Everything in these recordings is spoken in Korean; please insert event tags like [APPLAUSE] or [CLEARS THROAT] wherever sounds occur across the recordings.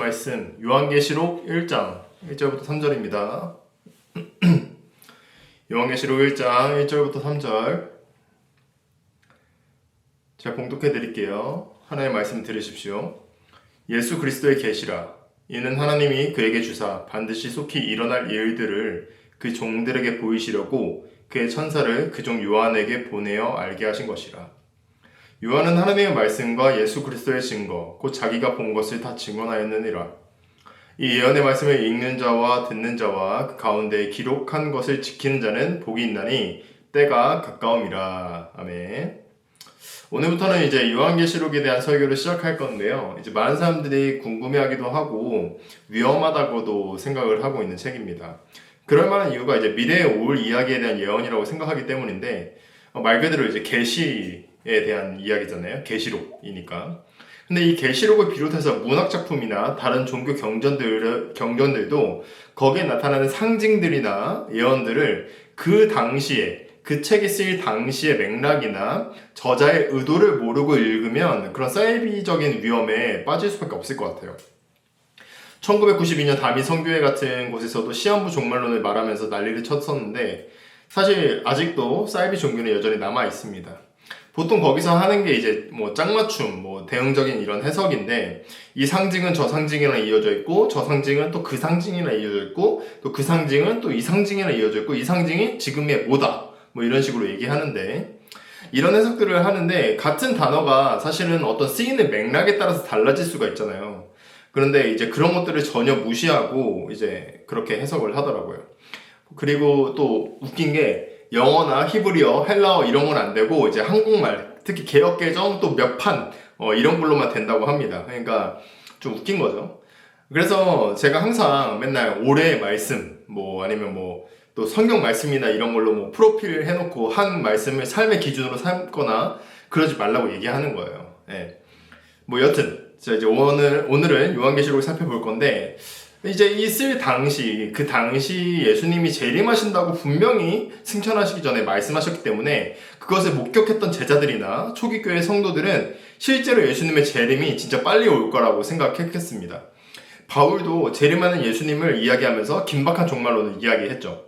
말씀 요한계시록 1장 1절부터 3절입니다. 요한계시록 1장 1절부터 3절 제가 봉독해 드릴게요. 하나님의 말씀 들으십시오. 예수 그리스도의 계시라 이는 하나님이 그에게 주사 반드시 속히 일어날 일들을 그 종들에게 보이시려고 그의 천사를 그 종 요한에게 보내어 알게 하신 것이라. 요한은 하나님의 말씀과 예수 그리스도의 증거, 곧 자기가 본 것을 다 증언하였느니라. 이 예언의 말씀을 읽는 자와 듣는 자와 그 가운데 기록한 것을 지키는 자는 복이 있나니 때가 가까움이라. 아멘. 오늘부터는 이제 요한계시록에 대한 설교를 시작할 건데요. 이제 많은 사람들이 궁금해하기도 하고 위험하다고도 생각을 하고 있는 책입니다. 그럴 만한 이유가 이제 미래에 올 이야기에 대한 예언이라고 생각하기 때문인데 어, 말 그대로 이제 계시에 대한 이야기잖아요. 계시록이니까. 근데 이 계시록을 비롯해서 문학 작품이나 다른 종교 경전들 경전들도 거기에 나타나는 상징들이나 예언들을 그 당시에 그 책이 쓰일 당시의 맥락이나 저자의 의도를 모르고 읽으면 그런 사이비적인 위험에 빠질 수밖에 없을 것 같아요. 1992년 다미 성교회 같은 곳에서도 시한부 종말론을 말하면서 난리를 쳤었는데 사실 아직도 사이비 종교는 여전히 남아 있습니다. 보통 거기서 하는 게 이제 뭐 짝맞춤, 뭐 대응적인 이런 해석인데 이 상징은 저 상징이랑 이어져 있고 저 상징은 또 그 상징이랑 이어져 있고 또 그 상징은 또 이 상징이랑 이어져 있고 이 상징이 지금의 뭐다 뭐 이런 식으로 얘기하는데 이런 해석들을 하는데 같은 단어가 사실은 어떤 쓰이는 맥락에 따라서 달라질 수가 있잖아요. 그런데 이제 그런 것들을 전혀 무시하고 이제 그렇게 해석을 하더라고요. 그리고 또 웃긴 게 영어나 히브리어, 헬라어 이런 건 안 되고 이제 한국말, 특히 개혁개정 또 몇 판, 어, 이런 걸로만 된다고 합니다. 그러니까 좀 웃긴 거죠. 그래서 제가 항상 맨날 올해의 말씀, 뭐 아니면 뭐 또 성경 말씀이나 이런 걸로 뭐 프로필 해놓고 한 말씀을 삶의 기준으로 삼거나 그러지 말라고 얘기하는 거예요. 예. 뭐 여튼, 자 이제 오늘, 오늘은 요한계시록을 살펴볼 건데, 이제 이쓸 당시 그 당시 예수님이 재림하신다고 분명히 승천하시기 전에 말씀하셨기 때문에 그것을 목격했던 제자들이나 초기 교회 성도들은 실제로 예수님의 재림이 진짜 빨리 올 거라고 생각했겠습니다. 바울도 재림하는 예수님을 이야기하면서 긴박한 종말론을 이야기했죠.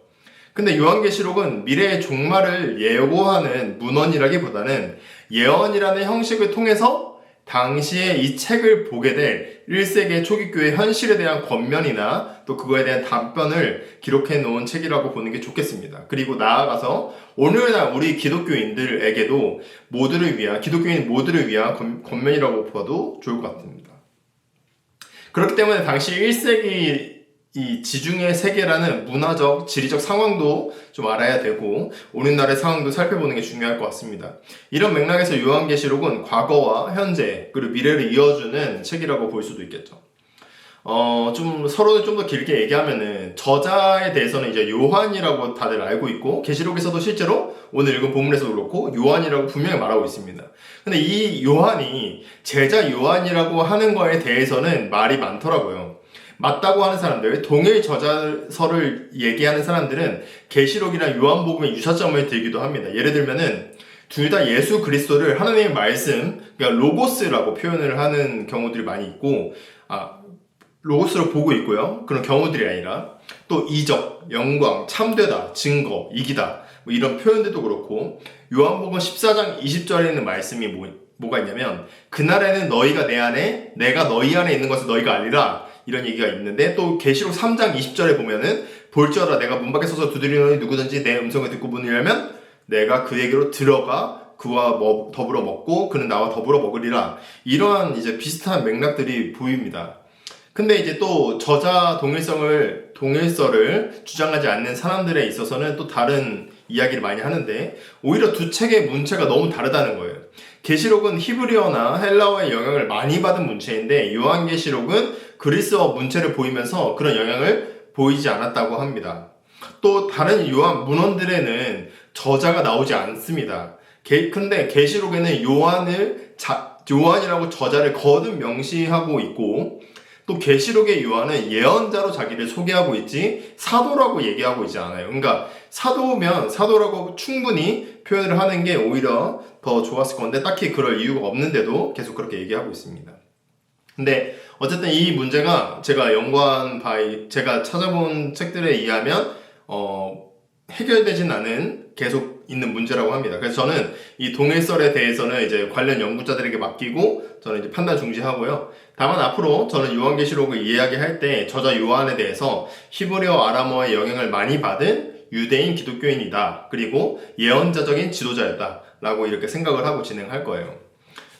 근데 요한계시록은 미래의 종말을 예고하는 문헌이라기보다는 예언이라는 형식을 통해서 당시에 이 책을 보게 될 1세기 초기 교회 현실에 대한 권면이나 또 그거에 대한 답변을 기록해 놓은 책이라고 보는 게 좋겠습니다. 그리고 나아가서 오늘날 우리 기독교인들에게도 모두를 위한 기독교인 모두를 위한 권면이라고 봐도 좋을 것 같습니다. 그렇기 때문에 당시 1세기 이 지중해 세계라는 문화적, 지리적 상황도 좀 알아야 되고 오늘날의 상황도 살펴보는 게 중요할 것 같습니다. 이런 맥락에서 요한계시록은 과거와 현재 그리고 미래를 이어주는 책이라고 볼 수도 있겠죠. 어, 좀 서로 좀더 길게 얘기하면은 저자에 대해서는 이제 요한이라고 다들 알고 있고 계시록에서도 실제로 오늘 읽은 본문에서도 그렇고 요한이라고 분명히 말하고 있습니다. 근데 이 요한이 제자 요한이라고 하는 거에 대해서는 말이 많더라고요. 맞다고 하는 사람들, 동일 저자서를 얘기하는 사람들은 계시록이나 요한복음의 유사점을 들기도 합니다. 예를 들면은 둘 다 예수 그리스도를 하나님의 말씀, 그러니까 로고스라고 표현을 하는 경우들이 많이 있고, 아, 로고스로 보고 있고요. 그런 경우들이 아니라 또 이적, 영광, 참되다, 증거, 이기다 뭐 이런 표현들도 그렇고 요한복음 14장 20절에 있는 말씀이 뭐, 뭐가 있냐면 그날에는 너희가 내 안에 내가 너희 안에 있는 것을 너희가 알리라 이런 얘기가 있는데 또 계시록 3장 20절에 보면은 볼지어다 내가 문 밖에 서서 두드리노니 누구든지 내 음성을 듣고 문을 열면 내가 그에게로 들어가 그와 더불어 먹고 그는 나와 더불어 먹으리라 이러한 이제 비슷한 맥락들이 보입니다. 근데 이제 또 저자 동일성을 동일서를 주장하지 않는 사람들에 있어서는 또 다른 이야기를 많이 하는데 오히려 두 책의 문체가 너무 다르다는 거예요. 계시록은 히브리어나 헬라어의 영향을 많이 받은 문체인데 요한계시록은 그리스어 문체를 보이면서 그런 영향을 보이지 않았다고 합니다. 또 다른 요한 문헌들에는 저자가 나오지 않습니다. 근데 계시록에는 요한을 자, 요한이라고 저자를 거듭 명시하고 있고 또 계시록의 요한은 예언자로 자기를 소개하고 있지 사도라고 얘기하고 있지 않아요. 그러니까 사도면 사도라고 충분히 표현을 하는 게 오히려 더 좋았을 건데 딱히 그럴 이유가 없는데도 계속 그렇게 얘기하고 있습니다. 근데 어쨌든 이 문제가 제가 연구한 바에 제가 찾아본 책들에 의하면 어, 해결되진 않은 계속 있는 문제라고 합니다. 그래서 저는 이 동일설에 대해서는 이제 관련 연구자들에게 맡기고 저는 이제 판단 중지하고요. 다만 앞으로 저는 요한계시록을 이야기할 때 저자 요한에 대해서 히브리어 아람어의 영향을 많이 받은 유대인 기독교인이다. 그리고 예언자적인 지도자였다. 라고 이렇게 생각을 하고 진행할 거예요.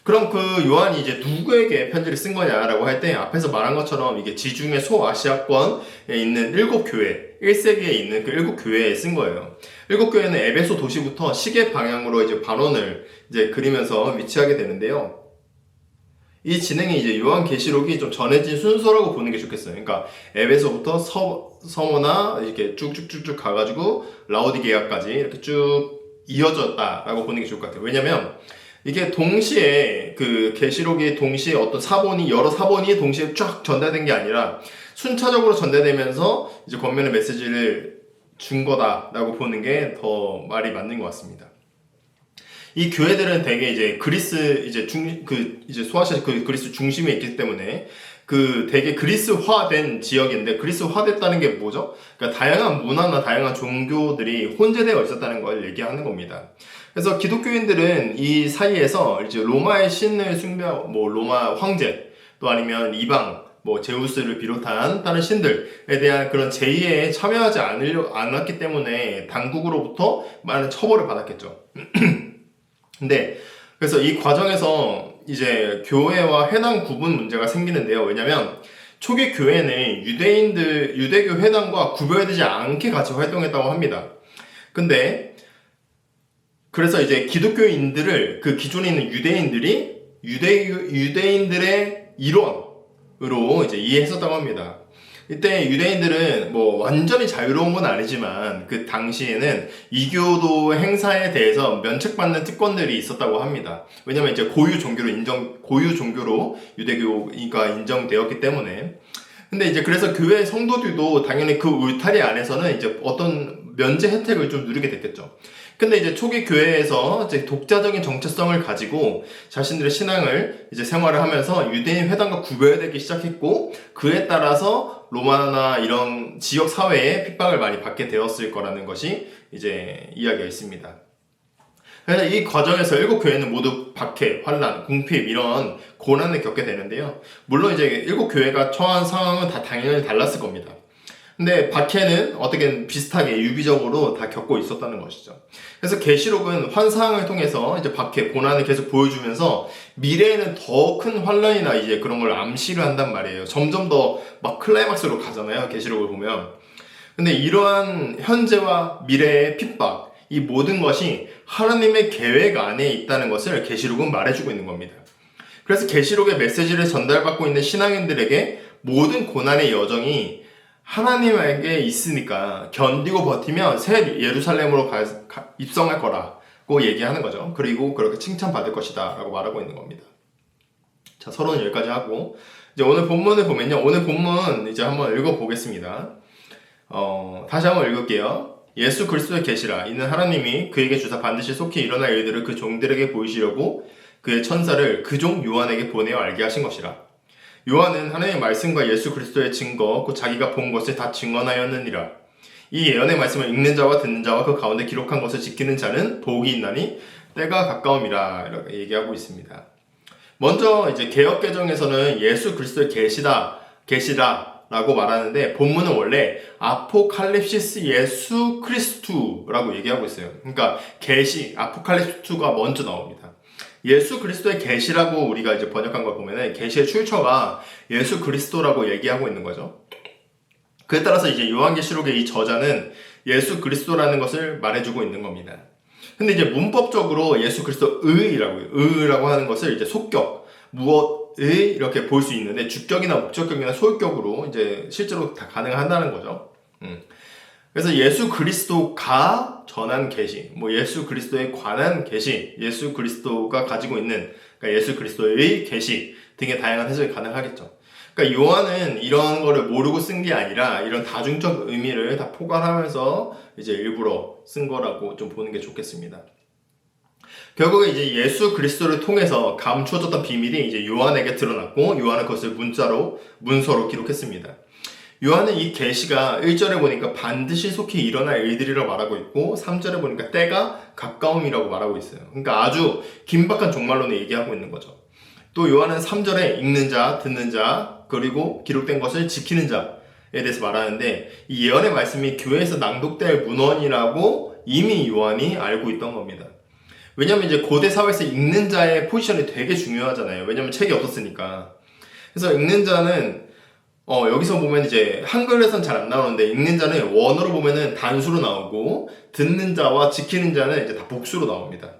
그럼 그 요한이 이제 누구에게 편지를 쓴 거냐라고 할 때 앞에서 말한 것처럼 이게 지중해 소아시아권에 있는 일곱 교회, 1세기에 있는 그 일곱 교회에 쓴 거예요. 일곱 교회는 에베소 도시부터 시계 방향으로 이제 반원을 이제 그리면서 위치하게 되는데요. 이 진행이 이제 요한 계시록이 좀 전해진 순서라고 보는 게 좋겠어요. 그러니까 에베소부터 서, 서머나 이렇게 쭉쭉쭉쭉 가가지고 라오디게아까지 이렇게 쭉 이어졌다라고 보는 게 좋을 것 같아요. 왜냐면 이게 동시에 그 계시록이 동시에 어떤 사본이 여러 사본이 동시에 쫙 전달된 게 아니라 순차적으로 전달되면서 이제 권면의 메시지를 준 거다라고 보는 게 더 말이 맞는 것 같습니다. 이 교회들은 대개 이제 그리스 이제 중 그 이제 소아시아 그 그리스 중심에 있기 때문에 그 되게 그리스화된 지역인데 그리스화됐다는 게 뭐죠? 그러니까 다양한 문화나 다양한 종교들이 혼재되어 있었다는 걸 얘기하는 겁니다. 그래서 기독교인들은 이 사이에서 이제 로마의 신을 숭배, 뭐 로마 황제 또 아니면 이방 뭐 제우스를 비롯한 다른 신들에 대한 그런 제의에 참여하지 않으려 않았기 때문에 당국으로부터 많은 처벌을 받았겠죠. [CLEARS THROAT] 근데 그래서 이 과정에서 이제 교회와 회당 구분 문제가 생기는데요. 왜냐면 초기 교회는 유대인들 유대교 회당과 구별되지 않게 같이 활동했다고 합니다. 근데 그래서 이제 기독교인들을 그 기존에 있는 유대인들이 유대 유대인들의 일원으로 이제 이해했었다고 합니다. 이때 유대인들은 뭐 완전히 자유로운 건 아니지만 그 당시에는 이교도 행사에 대해서 면책받는 특권들이 있었다고 합니다. 왜냐면 이제 고유 종교로 인정, 고유 종교로 유대교가 인정되었기 때문에. 근데 이제 그래서 교회 성도들도 당연히 그 울타리 안에서는 이제 어떤 면제 혜택을 좀 누리게 됐겠죠. 근데 이제 초기 교회에서 이제 독자적인 정체성을 가지고 자신들의 신앙을 이제 생활을 하면서 유대인 회당과 구별되기 시작했고 그에 따라서 로마나 이런 지역 사회에 핍박을 많이 받게 되었을 거라는 것이 이제 이야기가 있습니다. 그래서 이 과정에서 일곱 교회는 모두 박해, 환란, 궁핍 이런 고난을 겪게 되는데요. 물론 이제 일곱 교회가 처한 상황은 다 당연히 달랐을 겁니다. 근데 박해는 어떻게 비슷하게 유비적으로 다 겪고 있었다는 것이죠. 그래서 계시록은 환상을 통해서 이제 박해 고난을 계속 보여주면서 미래에는 더 큰 환란이나 이제 그런 걸 암시를 한단 말이에요. 점점 더 막 클라이막스로 가잖아요. 계시록을 보면. 근데 이러한 현재와 미래의 핍박, 이 모든 것이 하나님의 계획 안에 있다는 것을 계시록은 말해주고 있는 겁니다. 그래서 계시록의 메시지를 전달받고 있는 신앙인들에게 모든 고난의 여정이 하나님에게 있으니까 견디고 버티면 새 예루살렘으로 가, 가, 입성할 거라고 얘기하는 거죠. 그리고 그렇게 칭찬받을 것이다 라고 말하고 있는 겁니다. 자, 서론은 여기까지 하고 이제 오늘 본문을 보면요. 오늘 본문 이제 한번 읽어보겠습니다. 어, 다시 한번 읽을게요. 예수 그리스도의 계시라 이는 하나님이 그에게 주사 반드시 속히 일어날 일들을 그 종들에게 보이시려고 그의 천사를 그 종 요한에게 보내어 알게 하신 것이라. 요한은 하나님의 말씀과 예수 그리스도의 증거, 그 자기가 본 것을 다 증언하였느니라. 이 예언의 말씀을 읽는 자와 듣는 자와 그 가운데 기록한 것을 지키는 자는 복이 있나니 때가 가까움이라 이렇게 얘기하고 있습니다. 먼저 이제 개혁 개정에서는 예수 그리스도의 계시다, 계시다라고 말하는데 본문은 원래 아포칼립시스 예수 크리스투라고 얘기하고 있어요. 그러니까 계시, 아포칼립스가 먼저 나옵니다. 예수 그리스도의 계시라고 우리가 이제 번역한 걸 보면은 계시의 출처가 예수 그리스도라고 얘기하고 있는 거죠. 그에 따라서 이제 요한계시록의 이 저자는 예수 그리스도라는 것을 말해주고 있는 겁니다. 근데 이제 문법적으로 예수 그리스도의라고 의라고 하는 것을 이제 속격 무엇의 이렇게 볼 수 있는데 주격이나 목적격이나 소유격으로 이제 실제로 다 가능하다는 거죠. 음. 그래서 예수 그리스도가 전한 계시, 뭐 예수 그리스도에 관한 계시, 예수 그리스도가 가지고 있는 그러니까 예수 그리스도의 계시 등의 다양한 해석이 가능하겠죠. 그러니까 요한은 이런 거를 모르고 쓴 게 아니라 이런 다중적 의미를 다 포괄하면서 이제 일부러 쓴 거라고 좀 보는 게 좋겠습니다. 결국에 이제 예수 그리스도를 통해서 감추어졌던 비밀이 이제 요한에게 드러났고 요한은 그것을 문자로 문서로 기록했습니다. 요한은 이 계시가 1절에 보니까 반드시 속히 일어날 일들이라고 말하고 있고 3절에 보니까 때가 가까움이라고 말하고 있어요. 그러니까 아주 긴박한 종말론을 얘기하고 있는 거죠. 또 요한은 3절에 읽는 자, 듣는 자, 그리고 기록된 것을 지키는 자에 대해서 말하는데 이 예언의 말씀이 교회에서 낭독될 문헌이라고 이미 요한이 알고 있던 겁니다. 왜냐면 이제 고대 사회에서 읽는 자의 포지션이 되게 중요하잖아요. 왜냐면 책이 없었으니까. 그래서 읽는 자는 어, 여기서 보면 이제 한글에선 잘 안 나오는데 읽는 자는 원어로 보면은 단수로 나오고 듣는 자와 지키는 자는 이제 다 복수로 나옵니다.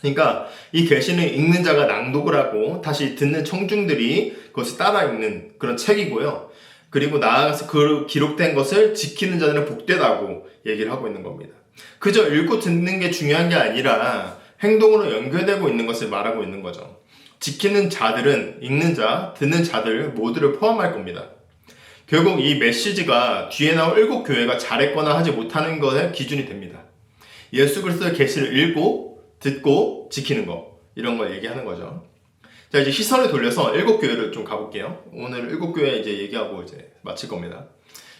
그러니까 이 계시는 읽는 자가 낭독을 하고 다시 듣는 청중들이 그것을 따라 읽는 그런 책이고요. 그리고 나아가서 그 기록된 것을 지키는 자들은 복되다고 얘기를 하고 있는 겁니다. 그저 읽고 듣는 게 중요한 게 아니라 행동으로 연결되고 있는 것을 말하고 있는 거죠. 지키는 자들은 읽는 자, 듣는 자들 모두를 포함할 겁니다. 결국 이 메시지가 뒤에 나온 일곱 교회가 잘했거나 하지 못하는 것의 기준이 됩니다. 예수 그리스도의 계시를 읽고 듣고 지키는 거 이런 걸 얘기하는 거죠. 자 이제 시선을 돌려서 일곱 교회를 좀 가볼게요. 오늘 일곱 교회 이제 얘기하고 이제 마칠 겁니다.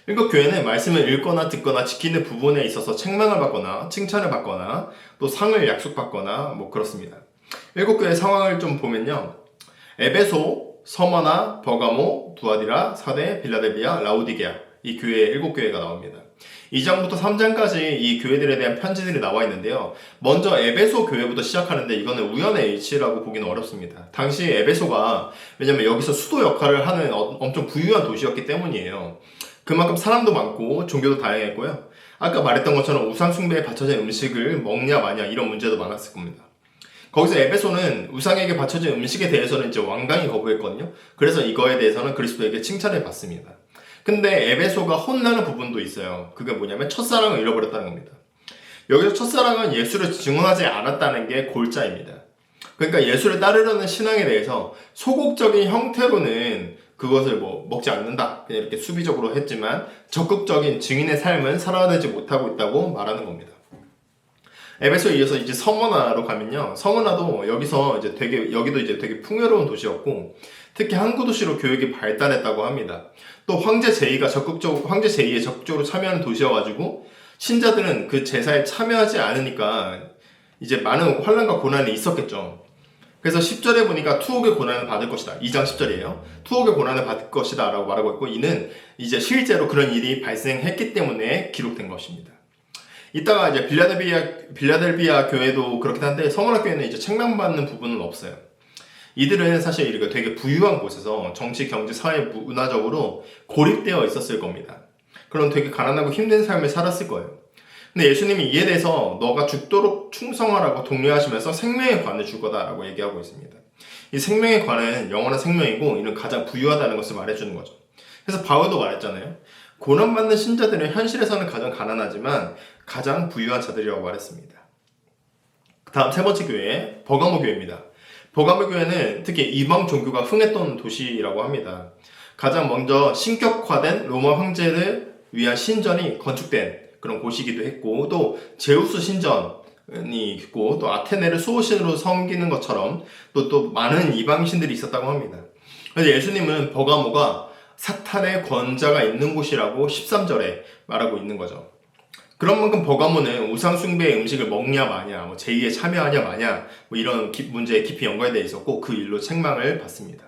일곱 교회는 말씀을 읽거나 듣거나 지키는 부분에 있어서 책망을 받거나 칭찬을 받거나 또 상을 약속받거나 뭐 그렇습니다. 일곱 교회 상황을 좀 보면요. 에베소, 서머나, 버가모, 두아디라, 사대, 빌라델비아, 라우디게아 이 교회 일곱 교회가 나옵니다. 2장부터 3장까지 이 교회들에 대한 편지들이 나와 있는데요. 먼저 에베소 교회부터 시작하는데 이거는 우연의 일치라고 보기는 어렵습니다. 당시 에베소가 왜냐면 여기서 수도 역할을 하는 어, 엄청 부유한 도시였기 때문이에요. 그만큼 사람도 많고 종교도 다양했고요. 아까 말했던 것처럼 우상 숭배에 바쳐진 음식을 먹냐 마냐 이런 문제도 많았을 겁니다. 거기서 에베소는 우상에게 바쳐진 음식에 대해서는 이제 완강히 거부했거든요. 그래서 이거에 대해서는 그리스도에게 칭찬을 받습니다. 근데 에베소가 혼나는 부분도 있어요. 그게 뭐냐면 첫사랑을 잃어버렸다는 겁니다. 여기서 첫사랑은 예수를 증언하지 않았다는 게 골자입니다. 그러니까 예수를 따르려는 신앙에 대해서 소극적인 형태로는 그것을 뭐 먹지 않는다. 이렇게 수비적으로 했지만 적극적인 증인의 삶은 살아내지 못하고 있다고 말하는 겁니다. 에베소에 이어서 이제 성원나로 가면요. 성원나도 여기서 이제 되게, 여기도 이제 되게 풍요로운 도시였고, 특히 항구 도시로 교육이 발달했다고 합니다. 또 황제 제이가 적극적, 황제 제이에 적극적으로 참여하는 도시여가지고, 신자들은 그 제사에 참여하지 않으니까 이제 많은 환란과 고난이 있었겠죠. 그래서 10절에 보니까 투옥의 고난을 받을 것이다. 2장 10절이에요. 투옥의 고난을 받을 것이다. 라고 말하고 있고, 이는 이제 실제로 그런 일이 발생했기 때문에 기록된 것입니다. 이따가 이제 빌라델비아, 빌라델비아 교회도 그렇긴 한데 성원학 교회는 이제 책망받는 부분은 없어요. 이들은 사실 이렇게 되게 부유한 곳에서 정치, 경제, 사회, 문화적으로 고립되어 있었을 겁니다. 그럼 되게 가난하고 힘든 삶을 살았을 거예요. 근데 예수님이 이에 대해서 너가 죽도록 충성하라고 독려하시면서 생명의 관을 줄 거다라고 얘기하고 있습니다. 이 생명의 관은 영원한 생명이고 이는 가장 부유하다는 것을 말해주는 거죠. 그래서 바울도 말했잖아요. 고난받는 신자들은 현실에서는 가장 가난하지만 가장 부유한 자들이라고 말했습니다. 다음 세 번째 교회, 버가모 교회입니다. 버가모 교회는 특히 이방 종교가 흥했던 도시라고 합니다. 가장 먼저 신격화된 로마 황제를 위한 신전이 건축된 그런 곳이기도 했고, 또 제우스 신전이 있고, 또 아테네를 수호신으로 섬기는 것처럼 또, 또 많은 이방신들이 있었다고 합니다. 그래서 예수님은 버가모가 사탄의 권자가 있는 곳이라고 13절에 말하고 있는 거죠. 그런 만큼 버가모는 우상숭배의 음식을 먹냐 마냐, 뭐 제의에 참여하냐 마냐, 뭐 이런 기, 문제에 깊이 연관되어 있었고 그 일로 책망을 받습니다.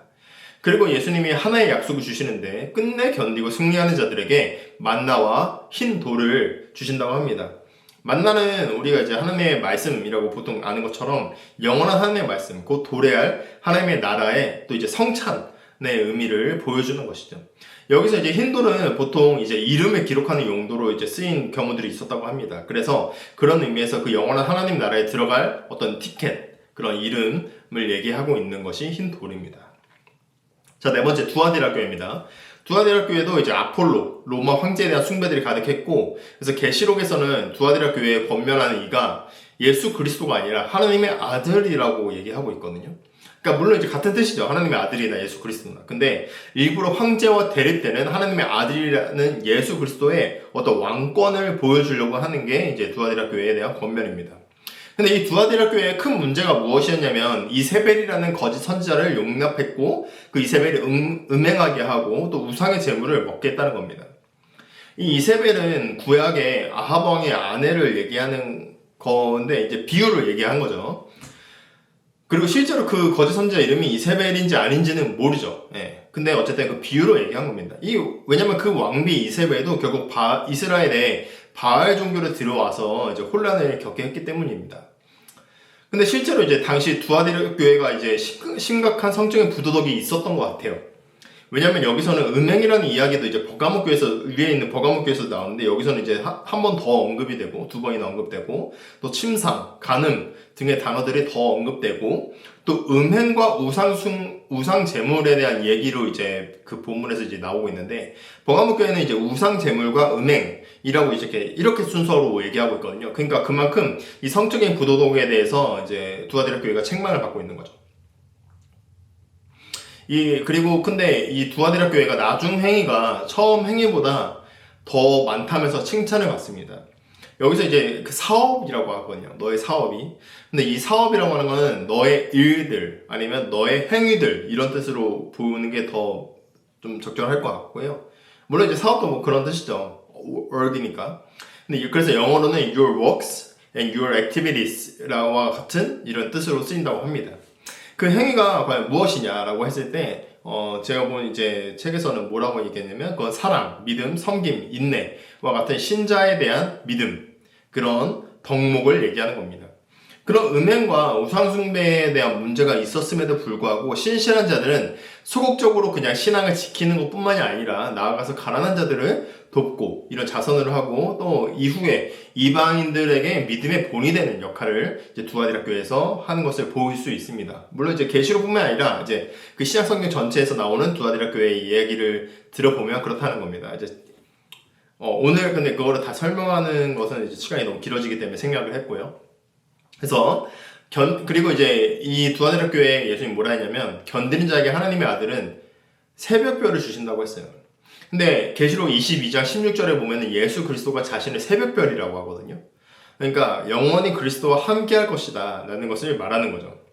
그리고 예수님이 하나의 약속을 주시는데 끝내 견디고 승리하는 자들에게 만나와 흰 돌을 주신다고 합니다. 만나는 우리가 이제 하나님의 말씀이라고 보통 아는 것처럼 영원한 하나님의 말씀, 곧 도래할 하나님의 나라의 또 이제 성찬 의 의미를 보여주는 것이죠. 여기서 이제 힌두는 보통 이제 이름을 기록하는 용도로 이제 쓰인 경우들이 있었다고 합니다. 그래서 그런 의미에서 그 영원한 하나님 나라에 들어갈 어떤 티켓, 그런 이름을 얘기하고 있는 것이 힌돌입니다. 자, 네 번째 두아디라 교회입니다. 두아디라 교회도 이제 아폴로, 로마 황제에 대한 숭배들이 가득했고, 그래서 계시록에서는 두아디라 교회에 권면하는 이가 예수 그리스도가 아니라 하나님의 아들이라고 얘기하고 있거든요. 그러니까 물론 이제 같은 뜻이죠. 하나님의 아들이나 예수 그리스도나. 근데 일부러 황제와 대립 때는 하나님의 아들이라는 예수 그리스도의 어떤 왕권을 보여주려고 하는 게 이제 두아디라 교회에 대한 권면입니다. 근데 이 두아디라 교회의 큰 문제가 무엇이었냐면 이세벨이라는 거짓 선지자를 용납했고 그 이세벨이 음, 음행하게 하고 또 우상의 재물을 먹게 했다는 겁니다. 이 이세벨은 구약의 아합 왕의 아내를 얘기하는 건데 이제 비유를 얘기한 거죠. 그리고 실제로 그 거짓 선지자 이름이 이세벨인지 아닌지는 모르죠. 예. 근데 어쨌든 그 비유로 얘기한 겁니다. 이 왜냐면 그 왕비 이세벨도 결국 바, 이스라엘에 바알 종교로 들어와서 이제 혼란을 겪게 했기 때문입니다. 근데 실제로 이제 당시 두아디르 교회가 이제 심각한 성적인 부도덕이 있었던 것 같아요. 왜냐면 여기서는 음행이라는 이야기도 이제 버가목교에서 위에 있는 버가목교에서 나오는데 여기서는 이제 한 번 더 언급이 되고 두 번이나 언급되고 또 침상, 간음 등의 단어들이 더 언급되고 또 음행과 우상숭 우상 제물에 대한 얘기로 이제 그 본문에서 이제 나오고 있는데 버가목교회는 이제 우상 제물과 음행이라고 이렇게 이렇게 순서로 얘기하고 있거든요. 그러니까 그만큼 이 성적인 부도덕에 대해서 이제 두아디라 교회가 책망을 받고 있는 거죠. 이 그리고 근데 이 두아디라 교회가 나중 행위가 처음 행위보다 더 많다면서 칭찬을 받습니다. 여기서 이제 그 사업이라고 하거든요. 너의 사업이. 근데 이 사업이라고 하는 거는 너의 일들 아니면 너의 행위들 이런 뜻으로 보는 게 더 좀 적절할 것 같고요. 물론 이제 사업도 뭐 그런 뜻이죠. work이니까. 근데 그래서 영어로는 your works and your activities라고 같은 이런 뜻으로 쓰인다고 합니다. 그 행위가 과연 무엇이냐라고 했을 때, 어, 제가 본 이제 책에서는 뭐라고 얘기했냐면, 그건 사랑, 믿음, 섬김, 인내와 같은 신자에 대한 믿음, 그런 덕목을 얘기하는 겁니다. 그런 음행과 우상숭배에 대한 문제가 있었음에도 불구하고 신실한 자들은 소극적으로 그냥 신앙을 지키는 것 뿐만이 아니라 나아가서 가난한 자들을 돕고 이런 자선을 하고 또 이후에 이방인들에게 믿음의 본이 되는 역할을 이제 두아디라 교회에서 하는 것을 볼수 있습니다. 물론 이제 계시록뿐만 아니라 이제 그 신약 성경 전체에서 나오는 두아디라 교회의 이야기를 들어보면 그렇다는 겁니다. 이제 어, 오늘 근데 그거를 다 설명하는 것은 이제 시간이 너무 길어지기 때문에 생략을 했고요. 그래서 견, 그리고 이제 이 두아데라 교회 예수님 뭐라 했냐면 견디는 자에게 하나님의 아들은 새벽별을 주신다고 했어요. 근데 계시록 22장 16절에 보면 예수 그리스도가 자신을 새벽별이라고 하거든요. 그러니까 영원히 그리스도와 함께 할 것이다 라는 것을 말하는 거죠.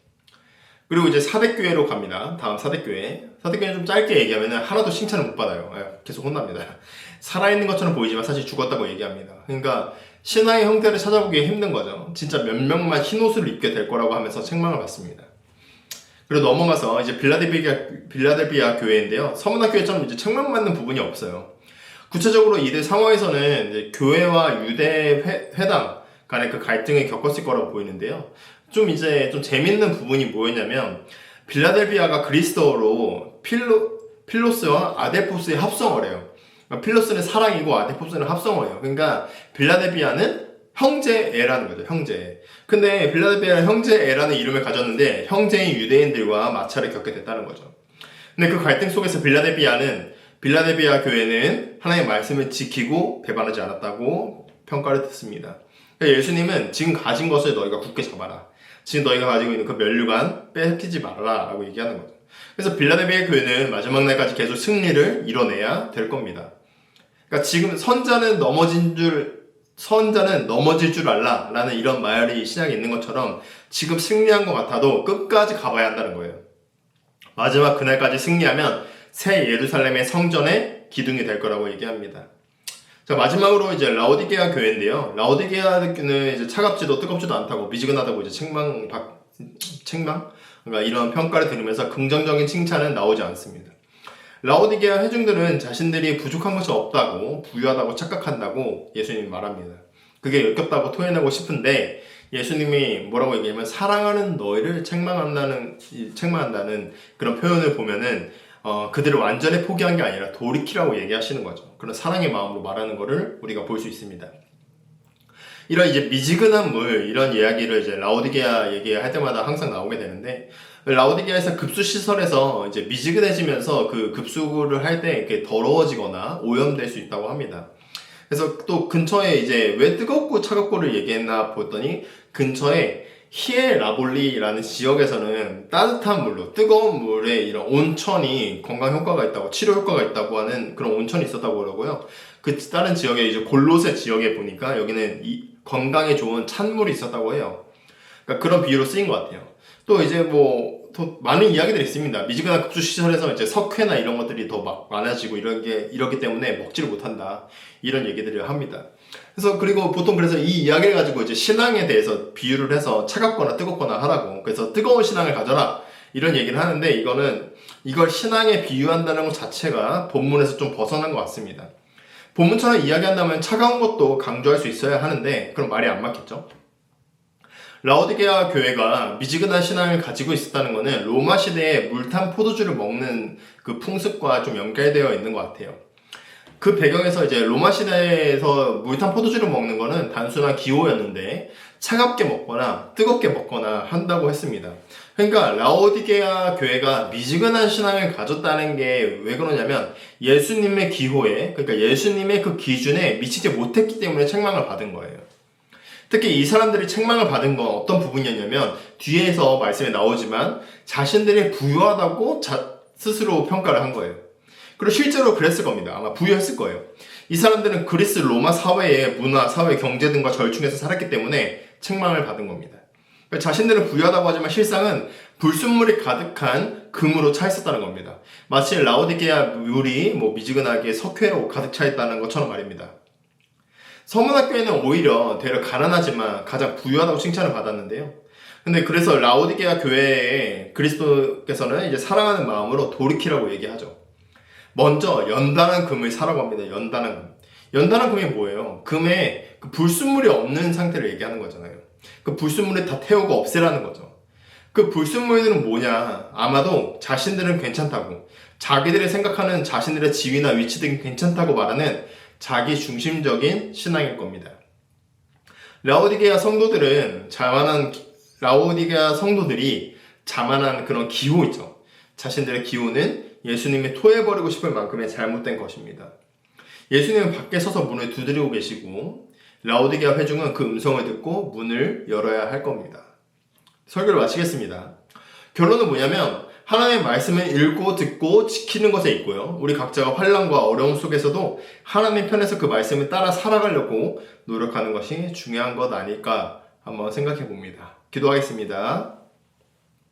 그리고 이제 사대교회로 갑니다. 다음 사대교회. 사대교회는 좀 짧게 얘기하면 하나도 칭찬을 못 받아요. 예, 계속 혼납니다. [LAUGHS] 살아있는 것처럼 보이지만 사실 죽었다고 얘기합니다. 그러니까 신화의 형태를 찾아보기 힘든 거죠. 진짜 몇 명만 흰 옷을 입게 될 거라고 하면서 책망을 받습니다. 그리고 넘어가서 이제 빌라델비아, 빌라델비아 교회인데요. 서문학 교회처럼 이제 책망받는 부분이 없어요. 구체적으로 이들 상황에서는 교회와 유대 회, 회당 간의 그 갈등을 겪었을 거라고 보이는데요. 좀 이제 좀 재밌는 부분이 뭐였냐면 빌라델비아가 그리스도로 필로, 필로스와 아데포스의 합성을 해요. 그러니까 필로스는 사랑이고 아데포스는 합성을 해요. 그러니까 빌라델비아는 형제애라는 거죠. 형제. 근데 빌라델비아는 형제애라는 이름을 가졌는데 형제인 유대인들과 마찰을 겪게 됐다는 거죠. 근데 그 갈등 속에서 빌라델비아는 빌라델비아 교회는 하나님의 말씀을 지키고 배반하지 않았다고 평가를 듣습니다. 그러니까 예수님은 지금 가진 것을 너희가 굳게 잡아라. 지금 너희가 가지고 있는 그 면류관 뺏기지 말아라 라고 얘기하는 거죠. 그래서 빌라델비아 교회는 마지막 날까지 계속 승리를 이뤄내야 될 겁니다. 그러니까 지금 선자는 넘어진 줄 선자는 넘어질 줄 알라 라는 이런 말이 신약에 있는 것처럼 지금 승리한 것 같아도 끝까지 가봐야 한다는 거예요. 마지막 그날까지 승리하면 새 예루살렘의 성전의 기둥이 될 거라고 얘기합니다. 자, 마지막으로 이제 라오디게아 교회인데요. 라오디게아 교회는 이제 차갑지도 뜨겁지도 않다고 미지근하다고 이제 책망, 박, 책망? 그러니까 이런 평가를 들으면서 긍정적인 칭찬은 나오지 않습니다. 라오디게아 회중들은 자신들이 부족한 것이 없다고, 부유하다고 착각한다고 예수님이 말합니다. 그게 역겹다고 토해내고 싶은데 예수님이 뭐라고 얘기하면 사랑하는 너희를 책망한다는, 책망한다는 그런 표현을 보면은 어, 그들을 완전히 포기한 게 아니라 돌이키라고 얘기하시는 거죠. 그런 사랑의 마음으로 말하는 것을 우리가 볼 수 있습니다. 이런 이제 미지근한 물 이런 이야기를 이제 라오디게아 얘기할 때마다 항상 나오게 되는데 라오디게아에서 급수 시설에서 이제 미지근해지면서 그 급수를 할 때 이렇게 더러워지거나 오염될 수 있다고 합니다. 그래서 또 근처에 이제 왜 뜨겁고 차갑고를 얘기했나 보더니 근처에 히에 라볼리라는 지역에서는 따뜻한 물로 뜨거운 물에 이런 온천이 건강 효과가 있다고 치료 효과가 있다고 하는 그런 온천이 있었다고 그러고요. 그 다른 지역에 이제 골로세 지역에 보니까 여기는 이 건강에 좋은 찬물이 있었다고 해요. 그러니까 그런 비유로 쓰인 것 같아요. 또 이제 뭐, 더 많은 이야기들이 있습니다. 미지근한 급수 시설에서 이제 석회나 이런 것들이 더 막 많아지고 이런 게, 이렇기 때문에 먹지를 못한다. 이런 얘기들을 합니다. 그래서 그리고 보통 그래서 이 이야기를 가지고 이제 신앙에 대해서 비유를 해서 차갑거나 뜨겁거나 하라고. 그래서 뜨거운 신앙을 가져라. 이런 얘기를 하는데 이거는 이걸 신앙에 비유한다는 것 자체가 본문에서 좀 벗어난 것 같습니다. 본문처럼 이야기한다면 차가운 것도 강조할 수 있어야 하는데 그럼 말이 안 맞겠죠? 라오디게아 교회가 미지근한 신앙을 가지고 있었다는 것은 로마 시대에 물탄 포도주를 먹는 그 풍습과 좀 연결되어 있는 것 같아요. 그 배경에서 이제 로마 시대에서 물탄 포도주를 먹는 거는 단순한 기호였는데 차갑게 먹거나 뜨겁게 먹거나 한다고 했습니다. 그러니까 라오디게아 교회가 미지근한 신앙을 가졌다는 게 왜 그러냐면 예수님의 기호에 그러니까 예수님의 그 기준에 미치지 못했기 때문에 책망을 받은 거예요. 특히 이 사람들이 책망을 받은 건 어떤 부분이었냐면 뒤에서 말씀에 나오지만 자신들이 부유하다고 자- 스스로 평가를 한 거예요. 그리고 실제로 그랬을 겁니다. 아마 부유했을 거예요. 이 사람들은 그리스 로마 사회의 문화, 사회, 경제 등과 절충해서 살았기 때문에 책망을 받은 겁니다. 자신들은 부유하다고 하지만 실상은 불순물이 가득한 금으로 차 있었다는 겁니다. 마치 라오디게아 물이 뭐 미지근하게 석회로 가득 차 있다는 것처럼 말입니다. 서문학교에는 오히려 대려 가난하지만 가장 부유하다고 칭찬을 받았는데요. 근데 그래서 라오디게아 교회에 그리스도께서는 이제 사랑하는 마음으로 돌이키라고 얘기하죠. 먼저 연단한 금을 사라고 합니다. 연단한 금. 연단한 금이 뭐예요? 금에 그 불순물이 없는 상태를 얘기하는 거잖아요. 그 불순물을 다 태우고 없애라는 거죠. 그 불순물들은 뭐냐? 아마도 자신들은 괜찮다고, 자기들이 생각하는 자신들의 지위나 위치 등이 괜찮다고 말하는 자기 중심적인 신앙일 겁니다. 라오디게아 성도들은 자만한 라오디게아 성도들이 자만한 그런 기호 있죠. 자신들의 기호는 예수님이 토해버리고 싶을 만큼의 잘못된 것입니다. 예수님은 밖에 서서 문을 두드리고 계시고 라오디게아 회중은 그 음성을 듣고 문을 열어야 할 겁니다. 설교를 마치겠습니다. 결론은 뭐냐면 하나님의 말씀을 읽고 듣고 지키는 것에 있고요. 우리 각자가 환란과 어려움 속에서도 하나님 편에서 그 말씀을 따라 살아가려고 노력하는 것이 중요한 것 아닐까 한번 생각해 봅니다. 기도하겠습니다.